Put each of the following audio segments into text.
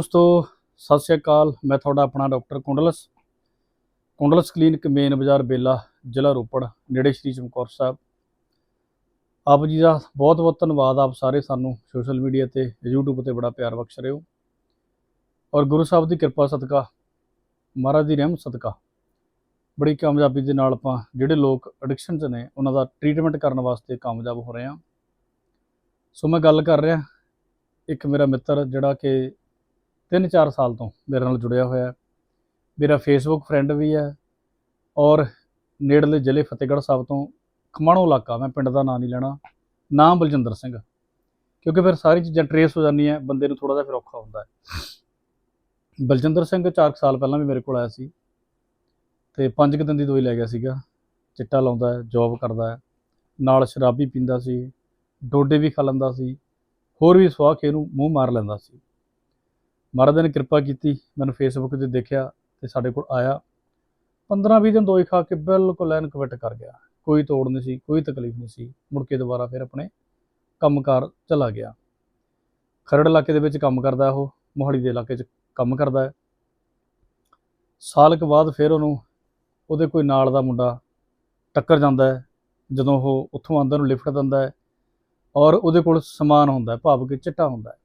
ਦੋਸਤੋ, ਸਤਿ ਸ਼੍ਰੀ ਅਕਾਲ। ਮੈਂ ਤੁਹਾਡਾ ਆਪਣਾ doctor Kundals. Kundals clinic main ਬਾਜ਼ਾਰ ਬੇਲਾ, ਜ਼ਿਲ੍ਹਾ ਰੋਪੜ, ਨੇੜੇ ਸ਼੍ਰੀ ਚਮਕੌਰ ਸਾਹਿਬ। ਆਪ ਜੀ ਦਾ ਬਹੁਤ ਬਹੁਤ ਧੰਨਵਾਦ। ਆਪ ਸਾਰੇ ਸਾਨੂੰ ਸੋਸ਼ਲ ਮੀਡੀਆ ਤੇ, YouTube ਤੇ ਬੜਾ ਪਿਆਰ ਬਖਸ਼ ਰਹੇ ਹੋ। ਔਰ ਗੁਰੂ ਸਾਹਿਬ ਦੀ ਕਿਰਪਾ ਸਦਕਾ, ਮਹਾਰਾਜ ਦੀ ਰਹਿਮਤ ਸਦਕਾ, ਬੜੀ ਕਾਮਯਾਬੀ ਦੇ ਨਾਲ ਆਪਾਂ ਜਿਹੜੇ ਲੋਕ ਐਡਿਕਸ਼ਨ 'ਚ ਨੇ, ਉਹਨਾਂ ਦਾ ਟ੍ਰੀਟਮੈਂਟ ਕਰਨ ਵਾਸਤੇ ਕਾਮਯਾਬ ਹੋ ਰਹੇ ਹਾਂ। ਸੋ ਮੈਂ ਗੱਲ ਕਰ ਰਿਹਾ ਇੱਕ ਮੇਰਾ ਮਿੱਤਰ, ਜਿਹੜਾ ਕਿ 3-4 ਸਾਲ ਤੋਂ ਮੇਰੇ ਨਾਲ ਜੁੜਿਆ ਹੋਇਆ ਹੈ। ਮੇਰਾ ਫੇਸਬੁੱਕ ਫਰੈਂਡ ਵੀ ਹੈ ਔਰ ਨੇੜਲੇ ਜ਼ਿਲ੍ਹੇ ਫਤਿਹਗੜ੍ਹ ਸਾਹਿਬ ਤੋਂ ਖਮਾਣੋ ਇਲਾਕਾ, ਮੈਂ ਪਿੰਡ ਦਾ ਨਾਂ ਨਹੀਂ ਲੈਣਾ, ਨਾਮ ਬਲਜਿੰਦਰ ਸਿੰਘ। ਕਿਉਂਕਿ ਫਿਰ ਸਾਰੀ ਚੀਜ਼ਾਂ ਟਰੇਸ ਹੋ ਜਾਂਦੀਆਂ, ਬੰਦੇ ਨੂੰ ਥੋੜਾ ਜਿਹਾ ਫਿਰ ਔਖਾ ਹੁੰਦਾ ਹੈ। ਬਲਜਿੰਦਰ ਸਿੰਘ 4 ਸਾਲ ਪਹਿਲਾਂ ਵੀ ਮੇਰੇ ਕੋਲ ਆਇਆ ਸੀ ਤੇ 5 ਕੁ ਦਿਨ ਦੀ ਦਵਾਈ ਲੈ ਗਿਆ ਸੀਗਾ। ਚਿੱਟਾ ਲਾਉਂਦਾ ਹੈ ਜੌਬ ਕਰਦਾ ਹੈ, ਨਾਲ ਸ਼ਰਾਬੀ ਪੀਂਦਾ ਸੀ, ਡੋਡੇ ਵੀ ਖਾ ਲੈਂਦਾ ਸੀ, ਹੋਰ ਵੀ ਸਵਾਹ ਕੇ ਨੂੰ ਮੂੰਹ ਮਾਰ ਲੈਂਦਾ ਸੀ। ਮਹਾਰਾਜ ਨੇ ਕਿਰਪਾ ਕੀਤੀ, ਮੈਨੂੰ ਫੇਸਬੁੱਕ ਤੇ ਦੇਖਿਆ ਤੇ ਸਾਡੇ ਕੋਲ ਆਇਆ। 15-20 ਦਿਨ ਦਵਾਈ ਖਾ ਕੇ ਬਿਲਕੁਲ ਐਨ ਕਵਿਟ ਕਰ ਗਿਆ। ਕੋਈ ਤੋੜ ਨਹੀਂ ਸੀ, ਕੋਈ ਤਕਲੀਫ ਨਹੀਂ ਸੀ। ਮੁੜ ਕੇ ਦੁਬਾਰਾ ਫਿਰ ਆਪਣੇ ਕੰਮਕਾਰ ਚਲਾ ਗਿਆ। ਖਰੜ ਇਲਾਕੇ ਦੇ ਵਿੱਚ ਕੰਮ ਕਰਦਾ ਉਹ, ਮੋਹਾਲੀ ਦੇ ਇਲਾਕੇ 'ਚ ਕੰਮ ਕਰਦਾ ਹੈ। ਸਾਲ ਕੁ ਬਾਅਦ ਫਿਰ ਉਹਨੂੰ ਉਹਦੇ ਕੋਈ ਨਾਲ ਦਾ ਮੁੰਡਾ ਟੱਕਰ ਜਾਂਦਾ ਹੈ, ਜਦੋਂ ਉਹ ਉੱਥੋਂ ਆਂਦਾ ਨੂੰ ਲਿਫਟ ਦਿੰਦਾ ਹੈ ਔਰ ਉਹਦੇ ਕੋਲ ਸਮਾਨ ਹੁੰਦਾ ਹੈ, ਭਾਵ ਕਿ ਚਿੱਟਾ ਹੁੰਦਾ ਹੈ।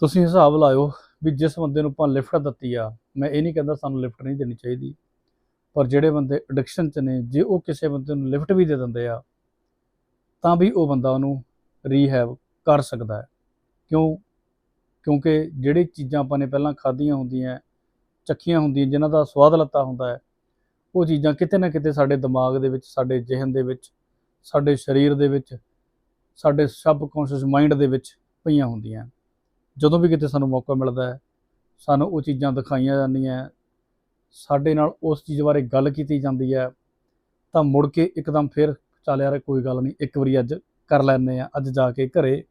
ਤੁਸੀਂ ਹਿਸਾਬ ਲਾਇਓ ਵੀ ਜਿਸ ਬੰਦੇ ਨੂੰ ਆਪਾਂ ਲਿਫਟ ਦਿੱਤੀ ਆ, ਮੈਂ ਇਹ ਨਹੀਂ ਕਹਿੰਦਾ ਸਾਨੂੰ ਲਿਫਟ ਨਹੀਂ ਦੇਣੀ ਚਾਹੀਦੀ। ਪਰ ਜਿਹੜੇ ਬੰਦੇ ਐਡਿਕਸ਼ਨ 'ਚ ਨੇ, ਜੇ ਉਹ ਕਿਸੇ ਬੰਦੇ ਨੂੰ ਲਿਫਟ ਵੀ ਦੇ ਦਿੰਦੇ ਆ, ਤਾਂ ਵੀ ਉਹ ਬੰਦਾ ਉਹਨੂੰ ਰੀਹੈਬ ਕਰ ਸਕਦਾ ਹੈ। ਕਿਉਂ? ਕਿਉਂਕਿ ਜਿਹੜੀ ਚੀਜ਼ਾਂ ਆਪਾਂ ਨੇ ਪਹਿਲਾਂ ਖਾਧੀਆਂ ਹੁੰਦੀਆਂ, ਚੱਖੀਆਂ ਹੁੰਦੀਆਂ, ਜਿਨ੍ਹਾਂ ਦਾ ਸਵਾਦ ਲੱਤਾ ਹੁੰਦਾ ਹੈ, ਉਹ ਚੀਜ਼ਾਂ ਕਿਤੇ ਨਾ ਕਿਤੇ ਸਾਡੇ ਦਿਮਾਗ ਦੇ ਵਿੱਚ, ਸਾਡੇ ਜ਼ਿਹਨ ਦੇ ਵਿੱਚ, ਸਾਡੇ ਸਰੀਰ ਦੇ ਵਿੱਚ, ਸਾਡੇ ਸਬਕੌਂਸ਼ੀਅਸ ਮਾਈਂਡ ਦੇ ਵਿੱਚ ਪਈਆਂ ਹੁੰਦੀਆਂ। ਜਦੋਂ ਵੀ ਕਿਤੇ ਸਾਨੂੰ ਮੌਕਾ ਮਿਲਦਾ ਹੈ, ਸਾਨੂੰ ਉਹ ਚੀਜ਼ਾਂ ਦਿਖਾਈਆਂ ਜਾਂਦੀਆਂ ਸਾਡੇ ਨਾਲ ਉਸ ਚੀਜ਼ ਬਾਰੇ ਗੱਲ ਕੀਤੀ ਜਾਂਦੀ ਹੈ, ਤਾਂ ਮੁੜ ਕੇ ਇੱਕਦਮ ਫਿਰ ਚੱਲ ਯਾਰ ਕੋਈ ਗੱਲ ਨਹੀਂ, ਇੱਕ ਵਾਰੀ ਅੱਜ ਕਰ ਲੈਂਦੇ ਆ ਅੱਜ ਜਾ ਕੇ ਘਰੇ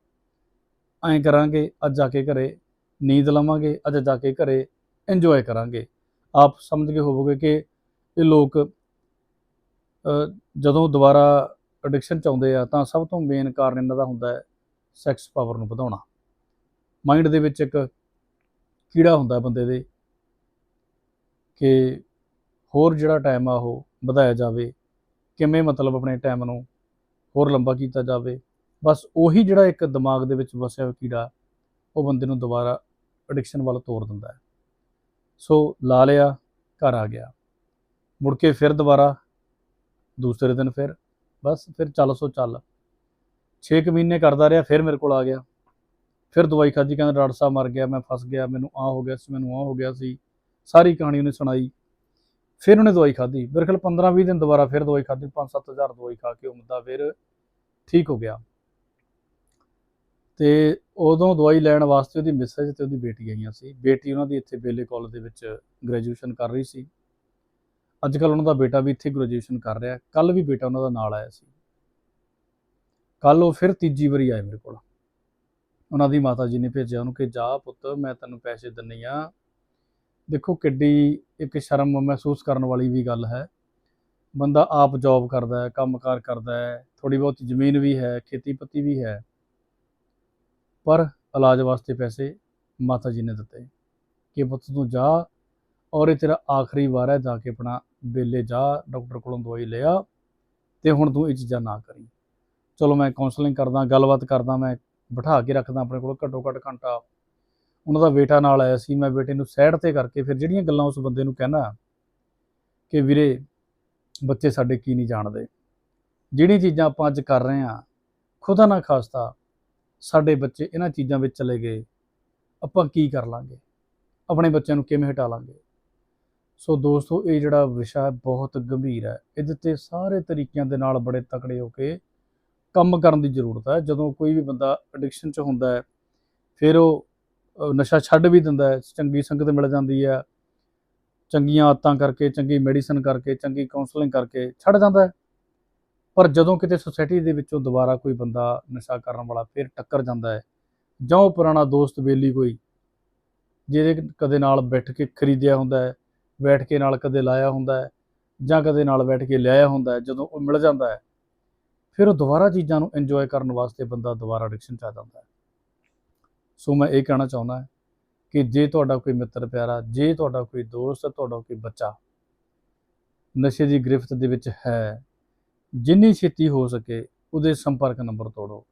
ਐਂ ਕਰਾਂਗੇ, ਅੱਜ ਜਾ ਕੇ ਘਰੇ ਨੀਂਦ ਲਵਾਂਗੇ, ਅੱਜ ਜਾ ਕੇ ਘਰੇ ਇੰਜੋਏ ਕਰਾਂਗੇ। ਆਪ ਸਮਝ ਕੇ ਹੋਵੋਗੇ ਕਿ ਇਹ ਲੋਕ ਜਦੋਂ ਦੁਬਾਰਾ ਐਡਿਕਸ਼ਨ ਚ ਆਉਂਦੇ ਆ ਤਾਂ ਸਭ ਤੋਂ ਮੇਨ ਕਾਰਨ ਇਹਨਾਂ ਦਾ ਹੁੰਦਾ ਹੈ ਸੈਕਸ ਪਾਵਰ ਨੂੰ ਵਧਾਉਣਾ। ਮਾਈਂਡ ਦੇ ਵਿੱਚ ਇੱਕ ਕੀੜਾ ਹੁੰਦਾ ਬੰਦੇ ਦੇ ਕਿ ਹੋਰ ਜਿਹੜਾ ਟਾਈਮ ਆ ਉਹ ਵਧਾਇਆ ਜਾਵੇ, ਕਿਵੇਂ ਮਤਲਬ ਆਪਣੇ ਟਾਈਮ ਨੂੰ ਹੋਰ ਲੰਬਾ ਕੀਤਾ ਜਾਵੇ, ਬਸ ਉਹੀ ਜਿਹੜਾ ਇੱਕ ਦਿਮਾਗ ਦੇ ਵਿੱਚ ਵਸਿਆ ਹੋਇਆ ਕੀੜਾ, ਉਹ ਬੰਦੇ ਨੂੰ ਦੁਬਾਰਾ ਐਡਿਕਸ਼ਨ ਵੱਲ ਤੋਰ ਦਿੰਦਾ ਹੈ। ਸੋ ਲਾ ਲਿਆ, ਘਰ ਆ ਗਿਆ। ਮੁੜ ਕੇ ਫਿਰ ਦੁਬਾਰਾ, ਦੂਸਰੇ ਦਿਨ ਫਿਰ, ਬਸ ਫਿਰ ਚੱਲ ਸੋ ਚੱਲ। 6 ਮਹੀਨੇ ਕਰਦਾ ਰਿਹਾ, ਫਿਰ ਮੇਰੇ ਕੋਲ ਆ ਗਿਆ। ਫਿਰ ਦਵਾਈ ਖਾਧੀ, ਕਹਿੰਦਾ ਡਾਕਟਰ ਸਾਹਿਬ ਮਰ ਗਿਆ, ਮੈਂ ਫਸ ਗਿਆ, ਮੈਨੂੰ ਆ ਹੋ ਗਿਆ ਸੀ, ਮੈਨੂੰ ਆ ਹੋ ਗਿਆ ਸੀ। ਸਾਰੀ ਕਹਾਣੀ ਉਹਨੇ ਸੁਣਾਈ। ਫਿਰ ਉਹਨੇ ਦਵਾਈ ਖਾਧੀ। ਮੇਰੇ ਖਿਆਲ 15-20 ਦਿਨ ਦੁਬਾਰਾ ਫਿਰ ਦਵਾਈ ਖਾਧੀ 5-7000 ਦਵਾਈ ਖਾ ਕੇ ਉਹ ਮੁੰਡਾ ਫਿਰ ਠੀਕ ਹੋ ਗਿਆ। ਤੇ ਉਦੋਂ ਦਵਾਈ ਲੈਣ ਵਾਸਤੇ ਉਹਦੀ ਮਿਸਜ ਤੇ ਉਹਦੀ ਬੇਟੀ ਆਈਆਂ ਸੀ। ਬੇਟੀ ਉਹਨਾਂ ਦੀ ਇੱਥੇ ਬੇਲੇ ਕਾਲਜ ਦੇ ਵਿੱਚ ਗ੍ਰੈਜੂਏਸ਼ਨ ਕਰ ਰਹੀ ਸੀ। ਅੱਜ ਕੱਲ ਉਹਨਾਂ ਦਾ ਬੇਟਾ ਵੀ ਇੱਥੇ ਗ੍ਰੈਜੂਏਸ਼ਨ ਕਰ ਰਿਹਾ। ਕੱਲ ਵੀ ਬੇਟਾ ਉਹਨਾਂ ਦਾ ਨਾਲ ਆਇਆ ਸੀ। ਕੱਲ ਉਹ ਫਿਰ ਤੀਜੀ ਵਾਰੀ ਆਏ ਮੇਰੇ ਕੋਲ। ਉਹਨਾਂ ਦੀ ਮਾਤਾ ਜੀ ਨੇ ਭੇਜਿਆ, ਉਹਨੂੰ ਕਿ ਜਾ ਪੁੱਤ, ਮੈਂ ਤੈਨੂੰ ਪੈਸੇ ਦਿੰਨੀ ਆ। ਦੇਖੋ ਕਿੱਡੀ ਇੱਕ ਸ਼ਰਮ ਮਹਿਸੂਸ ਕਰਨ ਵਾਲੀ ਵੀ ਗੱਲ ਹੈ। ਬੰਦਾ ਆਪ ਜੌਬ ਕਰਦਾ ਹੈ, ਕੰਮਕਾਰ ਕਰਦਾ ਹੈ ਥੋੜੀ ਬਹੁਤ ਜ਼ਮੀਨ ਵੀ ਹੈ, ਖੇਤੀਪਤੀ ਵੀ ਹੈ। ਪਰ ਇਲਾਜ ਵਾਸਤੇ ਪੈਸੇ ਮਾਤਾ ਜੀ ਨੇ ਦਿੱਤੇ। ਕਿ ਪੁੱਤ ਤੂੰ ਜਾ ਔਰ ਇਹ ਤੇਰਾ ਆਖਰੀ ਵਾਰ ਹੈ, ਜਾ ਕੇ ਆਪਣਾ ਬੇਲੇ ਜਾ, ਡਾਕਟਰ ਕੋਲੋਂ ਦਵਾਈ ਲਿਆ ਤੇ ਹੁਣ ਤੂੰ ਇਹ ਚੀਜ਼ਾਂ ਨਾ ਕਰੀ। ਚਲੋ ਮੈਂ ਕਾਉਂਸਲਿੰਗ ਕਰਦਾ, ਗੱਲਬਾਤ ਕਰਦਾ, ਮੈਂ ਬਿਠਾ ਕੇ ਰੱਖਦਾ ਆਪਣੇ ਕੋਲ, ਘੱਟੋ ਘੱਟ ਘੰਟਾ। ਉਹਨਾਂ ਦਾ ਬੇਟਾ ਨਾਲ ਆਇਆ ਸੀ, ਮੈਂ ਬੇਟੇ ਨੂੰ ਸਾਈਡ ਤੇ ਕਰਕੇ ਫਿਰ ਜਿਹੜੀਆਂ ਗੱਲਾਂ ਉਸ ਬੰਦੇ ਨੂੰ ਕਹਿਣਾ ਕਿ ਵੀਰੇ ਬੱਚੇ ਸਾਡੇ ਕੀ ਨਹੀਂ ਜਾਣਦੇ। ਜਿਹੜੀਆਂ ਚੀਜ਼ਾਂ ਆਪਾਂ ਅੱਜ ਕਰ ਰਹੇ ਹਾਂ, ਖੁਦਾ ਨਾ ਖਾਸਤਾ ਸਾਡੇ ਬੱਚੇ ਇਹਨਾਂ ਚੀਜ਼ਾਂ ਵਿੱਚ ਚਲੇ ਗਏ। ਆਪਾਂ ਕੀ ਕਰ ਲਾਂਗੇ? ਆਪਣੇ ਬੱਚਿਆਂ ਨੂੰ ਕਿਵੇਂ ਹਟਾ ਲਾਂਗੇ? ਸੋ ਦੋਸਤੋ, ਇਹ ਜਿਹੜਾ ਵਿਸ਼ਾ ਬਹੁਤ ਗੰਭੀਰ ਹੈ। ਇਹਦੇ ਤੇ ਸਾਰੇ ਤਰੀਕਿਆਂ ਦੇ ਨਾਲ ਬੜੇ ਤਕੜੇ ਹੋ ਕੇ ਕੰਮ ਕਰਨ ਦੀ ਜ਼ਰੂਰਤ ਹੈ। ਜਦੋਂ ਕੋਈ ਵੀ ਬੰਦਾ ਐਡਿਕਸ਼ਨ 'ਚ ਹੁੰਦਾ ਹੈ, ਫਿਰ ਉਹ ਨਸ਼ਾ ਛੱਡ ਵੀ ਦਿੰਦਾ ਹੈ, ਚੰਗੀ ਸੰਗਤ ਮਿਲ ਜਾਂਦੀ ਹੈ, ਚੰਗੀਆਂ ਆਦਤਾਂ ਕਰਕੇ, ਚੰਗੀ ਮੈਡੀਸਨ ਕਰਕੇ, ਚੰਗੀ ਕਾਉਂਸਲਿੰਗ ਕਰਕੇ ਛੱਡ ਜਾਂਦਾ ਹੈ। ਪਰ ਜਦੋਂ ਕਿਤੇ ਸੁਸਾਇਟੀ ਦੇ ਵਿੱਚੋਂ ਦੁਬਾਰਾ ਕੋਈ ਬੰਦਾ ਨਸ਼ਾ ਕਰਨ ਵਾਲਾ ਫਿਰ ਟੱਕਰ ਜਾਂਦਾ ਹੈ ਜਾਂ ਉਹ ਪੁਰਾਣਾ ਦੋਸਤ ਬੇਲੀ ਕੋਈ, ਜਿਹਦੇ ਕਦੇ ਨਾਲ ਬੈਠ ਕੇ ਖਰੀਦਿਆ ਹੁੰਦਾ ਹੈ, ਬੈਠ ਕੇ ਨਾਲ ਕਦੇ ਲਾਇਆ ਹੁੰਦਾ ਹੈ ਜਾਂ ਕਦੇ ਨਾਲ ਬੈਠ ਕੇ ਲਿਆਇਆ ਹੁੰਦਾ ਹੈ, ਜਦੋਂ ਉਹ ਮਿਲ ਜਾਂਦਾ ਹੈ ਫਿਰ ਉਹ ਦੁਬਾਰਾ ਚੀਜ਼ਾਂ ਨੂੰ ਇੰਜੋਏ ਕਰਨ ਵਾਸਤੇ ਬੰਦਾ ਦੁਬਾਰਾ ਐਡਿਕਸ਼ਨ ਚ ਆ ਜਾਂਦਾ ਹੈ। ਸੋ ਮੈਂ ਇਹ ਕਹਿਣਾ ਚਾਹੁੰਦਾ ਕਿ ਜੇ ਤੁਹਾਡਾ ਕੋਈ ਮਿੱਤਰ ਪਿਆਰਾ, ਜੇ ਤੁਹਾਡਾ ਕੋਈ ਦੋਸਤ, ਤੁਹਾਡਾ ਕੋਈ ਬੱਚਾ ਨਸ਼ੇ ਦੀ ਗ੍ਰਿਫਤ ਦੇ ਵਿੱਚ ਹੈ, ਜਿੰਨੀ ਛੇਤੀ ਹੋ ਸਕੇ ਉਹਦੇ ਸੰਪਰਕ ਨੰਬਰ ਤੋੜੋ।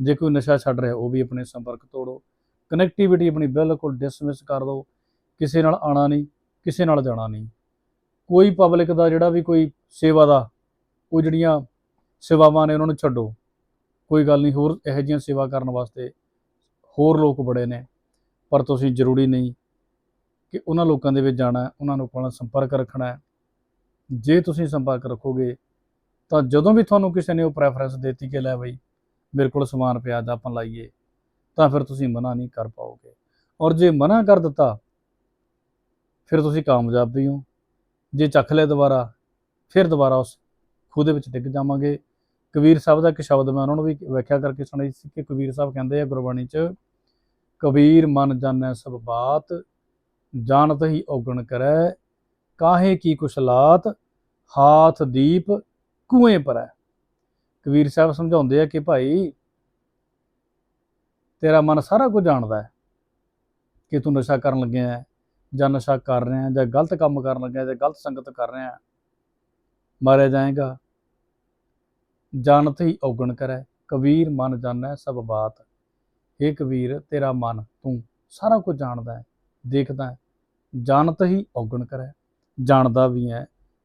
ਜੇ ਕੋਈ ਨਸ਼ਾ ਛੱਡ ਰਿਹਾ ਉਹ ਵੀ ਆਪਣੇ ਸੰਪਰਕ ਤੋੜੋ। ਕਨੈਕਟੀਵਿਟੀ ਆਪਣੀ ਬਿਲਕੁਲ ਡਿਸਮਿਸ ਕਰ ਦਿਓ। ਕਿਸੇ ਨਾਲ ਆਣਾ ਨਹੀਂ, ਕਿਸੇ ਨਾਲ ਜਾਣਾ ਨਹੀਂ। ਕੋਈ ਪਬਲਿਕ ਦਾ ਜਿਹੜਾ ਵੀ ਕੋਈ ਸੇਵਾ ਦਾ, ਉਹ ਜਿਹੜੀਆਂ ਸੇਵਾਵਾਂ ਨੇ ਉਹਨਾਂ ਨੂੰ ਛੱਡੋ। ਕੋਈ ਗੱਲ ਨਹੀਂ, ਹੋਰ ਇਹੋ ਜਿਹੀਆਂ ਸੇਵਾ ਕਰਨ ਵਾਸਤੇ ਹੋਰ ਲੋਕ ਬੜੇ ਨੇ, ਪਰ ਤੁਸੀਂ ਜ਼ਰੂਰੀ ਨਹੀਂ ਕਿ ਉਹਨਾਂ ਲੋਕਾਂ ਦੇ ਵਿੱਚ ਜਾਣਾ, ਉਹਨਾਂ ਲੋਕਾਂ ਨਾਲ ਸੰਪਰਕ ਰੱਖਣਾ ਜੇ ਤੁਸੀਂ ਸੰਪਰਕ ਰੱਖੋਗੇ, ਤਾਂ ਜਦੋਂ ਵੀ ਤੁਹਾਨੂੰ ਕਿਸੇ ਨੇ ਉਹ ਪ੍ਰੈਫਰੈਂਸ ਦਿੱਤੀ ਕਿ ਲੈ ਬਈ, ਮੇਰੇ ਕੋਲ ਸਮਾਨ ਪਿਆ, ਅੱਜ ਆਪਾਂ ਲਾਈਏ, ਤਾਂ ਫਿਰ ਤੁਸੀਂ ਮਨਾ ਨਹੀਂ ਕਰ ਪਾਓਗੇ। ਔਰ ਜੇ ਮਨਾ ਕਰ ਦਿੱਤਾ, ਫਿਰ ਤੁਸੀਂ ਕਾਮਯਾਬ ਵੀ ਹੋ। ਜੇ ਚੱਖ ਲਿਆ ਦੁਬਾਰਾ, ਫਿਰ ਦੁਬਾਰਾ ਉਸ ਖੂਹ ਦੇ ਵਿੱਚ ਡਿੱਗ ਜਾਵਾਂਗੇ। ਕਬੀਰ ਸਾਹਿਬ ਦਾ ਇੱਕ ਸ਼ਬਦ ਮੈਂ ਉਹਨਾਂ ਨੂੰ ਵੀ ਵਿਆਖਿਆ ਕਰਕੇ ਸੁਣਾਈ ਸੀ ਕਿ ਕਬੀਰ ਸਾਹਿਬ ਕਹਿੰਦੇ ਆ ਗੁਰਬਾਣੀ 'ਚ, ਕਬੀਰ ਮਨ ਜਾਣੈ ਸਭ ਬਾਤ, ਜਾਣਤ ਹੀ ਔਗਣ ਕਰੈ, ਕਾਹੇ ਕੀ ਕੁਸ਼ਲਾਤ, ਹਾਥ ਦੀਪ ਕੂਏ ਪਰੈ। ਕਬੀਰ ਸਾਹਿਬ ਸਮਝਾਉਂਦੇ ਆ ਕਿ ਭਾਈ ਤੇਰਾ ਮਨ ਸਾਰਾ ਕੁਝ ਜਾਣਦਾ ਹੈ ਕਿ ਤੂੰ ਨਸ਼ਾ ਕਰਨ ਲੱਗਿਆ ਹੈ ਜਾਂ ਨਸ਼ਾ ਕਰ ਰਿਹਾ ਹੈ ਜਾਂ ਗਲਤ ਕੰਮ ਕਰਨ ਲੱਗਿਆ ਜਾਂ ਗਲਤ ਸੰਗਤ ਕਰ ਰਿਹਾ ਹੈ। ਮਾਰਿਆ ਜਾਏਗਾ। ਜਾਣਤ ਹੀ ਔਗਣ ਕਰੈ, ਕਬੀਰ ਮਨ ਜਾਣੈ ਸਭ ਬਾਤ। हे ਕਬੀਰ, ਤੇਰਾ ਮਨ ਤੂੰ ਸਾਰਾ ਕੁਝ ਜਾਣਦਾ ਹੈ, ਦੇਖਦਾ ਹੈ, ਜਾਣਤ ਹੀ ਔਗਣ ਕਰੈ। ਜਾਣਦਾ ਵੀ ਹੈ,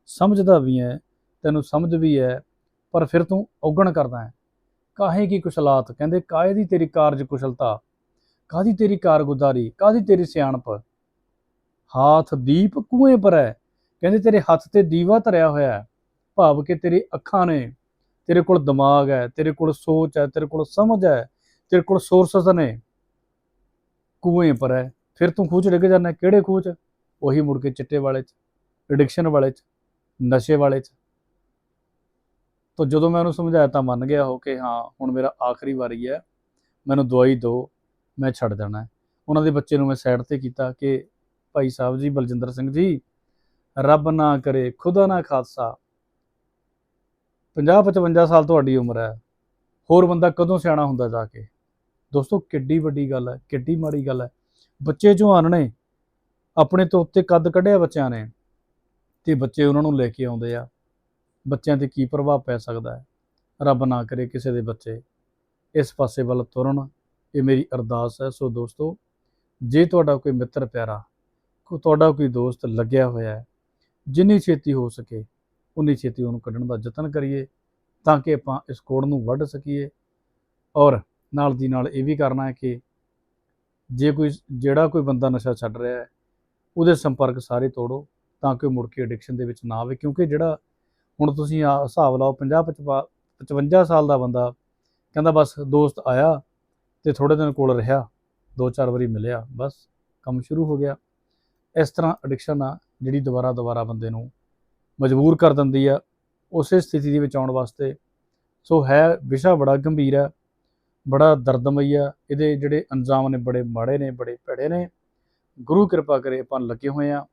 ਸਮਝਦਾ ਵੀ ਹੈ, ਤੈਨੂੰ ਸਮਝ ਵੀ ਹੈ, ਪਰ ਫਿਰ ਤੂੰ ਔਗਣ ਕਰਦਾ ਹੈ। ਕਾਹੇ ਕੀ ਕੁਸ਼ਲਾਤ, ਕਹਿੰਦੇ ਕਾਹੇ ਦੀ ਤੇਰੀ ਕਾਰਜ ਕੁਸ਼ਲਤਾ? ਕਾਹਦੀ ਤੇਰੀ ਕਾਰਗੁਜ਼ਾਰੀ, ਕਾਹਦੀ ਤੇਰੀ ਸਿਆਣਪ? ਹਾਥ ਦੀਪ ਕੂਏ ਪਰ ਹੈ, ਕਹਿੰਦੇ ਤੇਰੇ ਹੱਥ ਤੇ ਦੀਵਾ ਧਰਿਆ ਹੋਇਆ ਹੈ, ਭਾਵ ਕਿ ਤੇਰੀ ਅੱਖਾਂ ਨੇ ਤੇਰੇ ਕੋਲ ਦਿਮਾਗ ਹੈ, ਤੇਰੇ ਕੋਲ ਸੋਚ ਹੈ, ਤੇਰੇ ਕੋਲ ਸਮਝ ਹੈ, ਤੇਰੇ ਕੋਲ ਸੋਰਸਸ ਨੇ। ਕੂਏ ਪਰ ਹੈ। ਫਿਰ ਤੂੰ ਖੂਚ ਡਿੱਗ ਜਾਂਦਾ ਕਿਹੜੇ ਖੂਚ ਉਹੀ ਮੁੜ ਕੇ ਚਿੱਟੇ ਵਾਲੇ ਚ ਐਡਿਕਸ਼ਨ ਵਾਲੇ ਚ, ਨਸ਼ੇ ਵਾਲੇ ਚ। ਤਾਂ ਜਦੋਂ ਮੈਂ ਉਹਨੂੰ ਸਮਝਾਇਆ ਤਾਂ ਮੰਨ ਗਿਆ ਹੋ ਕਿ ਹਾਂ, ਹੁਣ ਮੇਰਾ ਆਖਰੀ ਵਾਰੀ ਹੈ। ਮੈਨੂੰ ਦਵਾਈ ਦਿਓ ਮੈਂ ਛੱਡ ਜਾਣਾ ਉਹਨਾਂ ਦੇ ਬੱਚੇ ਨੂੰ ਮੈਂ ਸਾਈਡ ਤੇ ਕੀਤਾ ਕਿ ਭਾਈ ਸਾਹਿਬ ਜੀ, ਬਲਜਿੰਦਰ ਸਿੰਘ ਜੀ, ਰੱਬ ਨਾ ਕਰੇ, ਖੁਦਾ ਨਾ ਖਾਲਸਾ। 50 55 ਸਾਲ ਤੁਹਾਡੀ ਉਮਰ ਹੈ। ਹੋਰ ਬੰਦਾ ਕਦੋਂ ਸਿਆਣਾ ਹੁੰਦਾ ਜਾ ਕੇ? ਦੋਸਤੋ, ਕਿੱਡੀ ਵੱਡੀ ਗੱਲ ਹੈ, ਕਿੱਡੀ ਮਾੜੀ ਗੱਲ ਹੈ। ਬੱਚੇ ਜਵਾਨ ਨੇ, ਆਪਣੇ ਤੋਂ ਉੱਤੇ ਕੱਦ ਕੱਢਿਆ ਬੱਚਿਆਂ ਨੇ ਤੇ ਬੱਚੇ ਉਹਨਾਂ ਨੂੰ ਲੈ ਕੇ ਆਉਂਦੇ ਆ। ਬੱਚਿਆਂ ਤੇ ਕੀ ਪ੍ਰਭਾਵ ਪੈ ਸਕਦਾ ਹੈ? ਰੱਬ ਨਾ ਕਰੇ ਕਿਸੇ ਦੇ ਬੱਚੇ ਇਸ ਪਾਸੇ ਵੱਲ ਤੁਰਨ। ਇਹ ਮੇਰੀ ਅਰਦਾਸ ਹੈ। ਸੋ ਦੋਸਤੋ, ਜੇ ਤੁਹਾਡਾ ਕੋਈ ਮਿੱਤਰ ਪਿਆਰਾ, ਕੋ, ਤੁਹਾਡਾ ਕੋਈ ਦੋਸਤ ਲੱਗਿਆ ਹੋਇਆ ਹੈ, ਜਿੰਨੀ ਛੇਤੀ ਹੋ ਸਕੇ ਉਨੀ ਛੇਤੀ ਉਹਨੂੰ ਕੱਢਣ ਦਾ ਯਤਨ ਕਰੀਏ ਤਾਂ ਕਿ ਆਪਾਂ ਇਸ ਕੋੜ ਨੂੰ ਵੱਢ ਸਕੀਏ। ਔਰ ਨਾਲ ਦੀ ਨਾਲ ਇਹ ਵੀ ਕਰਨਾ ਹੈ ਕਿ ਜੇ ਕੋਈ ਜਿਹੜਾ ਕੋਈ ਬੰਦਾ ਨਸ਼ਾ ਛੱਡ ਰਿਹਾ ਹੈ, ਉਹਦੇ ਸੰਪਰਕ ਸਾਰੇ ਤੋੜੋ ਤਾਂ ਕਿ ਉਹ ਮੁੜ ਕੇ ਐਡਿਕਸ਼ਨ ਦੇ ਵਿੱਚ ਨਾ ਆਵੇ। ਕਿਉਂਕਿ ਜਿਹੜਾ ਹੁਣ ਤੁਸੀਂ ਆ ਹਿਸਾਬ ਲਾਓ 50 55 ਸਾਲ ਦਾ ਬੰਦਾ ਕਹਿੰਦਾ ਬਸ ਦੋਸਤ ਆਇਆ ਤੇ ਥੋੜੇ ਦਿਨ ਕੋਲ ਰਿਹਾ, ਦੋ ਚਾਰ ਵਾਰੀ ਮਿਲਿਆ, ਬਸ ਕੰਮ ਸ਼ੁਰੂ ਹੋ ਗਿਆ। ਇਸ ਤਰ੍ਹਾਂ ਐਡਿਕਸ਼ਨ ਆ ਜਿਹੜੀ ਦੁਬਾਰਾ ਦੁਬਾਰਾ ਬੰਦੇ ਨੂੰ ਮਜਬੂਰ ਕਰ ਦਿੰਦੀ ਆ, ਉਸੇ ਸਥਿਤੀ ਦੇ ਵਿੱਚ ਆਉਣ ਵਾਸਤੇ। ਸੋ ਹੈ ਵਿਸ਼ਾ ਬੜਾ ਗੰਭੀਰ ਹੈ ਬੜਾ ਦਰਦਮਈ ਆ, ਇਹਦੇ ਜਿਹੜੇ ਅੰਜਾਮ ਨੇ ਬੜੇ ਮਾੜੇ ਨੇ, ਬੜੇ ਭੈੜੇ ਨੇ। ਗੁਰੂ ਕਿਰਪਾ ਕਰੇ ਆਪਾਂ ਲੱਗੇ ਹੋਏ ਆ।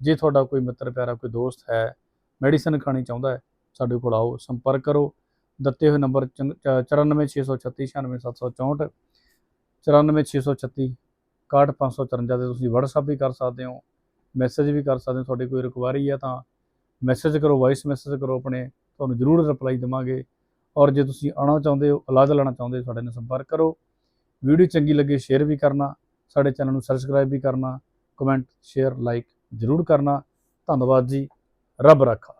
ਜੇ ਤੁਹਾਡਾ ਕੋਈ ਮਿੱਤਰ, ਪਿਆਰਾ, ਕੋਈ ਦੋਸਤ ਹੈ, ਮੈਡੀਸਨ ਖਾਣੀ ਚਾਹੁੰਦਾ ਹੈ, ਸਾਡੇ ਕੋਲ ਆਓ, ਸੰਪਰਕ ਕਰੋ। ਦਿੱਤੇ ਹੋਏ ਨੰਬਰ 94636 96764 94636 61554 ਤੇ ਤੁਸੀਂ WhatsApp ਵੀ ਕਰ ਸਕਦੇ ਹੋ ਮੈਸੇਜ ਵੀ ਕਰ ਸਕਦੇ ਹੋ, ਤੁਹਾਡੀ ਕੋਈ ਰਿਕੁਆਇਰੀ ਹੈ ਤਾਂ ਮੈਸੇਜ ਕਰੋ ਵਾਇਸ ਮੈਸੇਜ ਕਰੋ ਆਪਣੇ, ਤੁਹਾਨੂੰ ਜ਼ਰੂਰ ਰਿਪਲਾਈ ਦੇਵਾਂਗੇ। ਔਰ ਜੇ ਤੁਸੀਂ ਆਉਣਾ ਚਾਹੁੰਦੇ ਹੋ, ਇਲਾਜ ਲੈਣਾ ਚਾਹੁੰਦੇ ਹੋ, ਸਾਡੇ ਨਾਲ ਸੰਪਰਕ ਕਰੋ। ਵੀਡੀਓ ਚੰਗੀ ਲੱਗੇ ਸ਼ੇਅਰ ਵੀ ਕਰਨਾ, ਸਾਡੇ ਚੈਨਲ ਨੂੰ ਸਬਸਕ੍ਰਾਈਬ ਵੀ ਕਰਨਾ ਕਮੈਂਟ ਸ਼ੇਅਰ ਲਾਈਕ ਜ਼ਰੂਰ ਕਰਨਾ। ਧੰਨਵਾਦ ਜੀ, ਰੱਬ ਰੱਖਾ।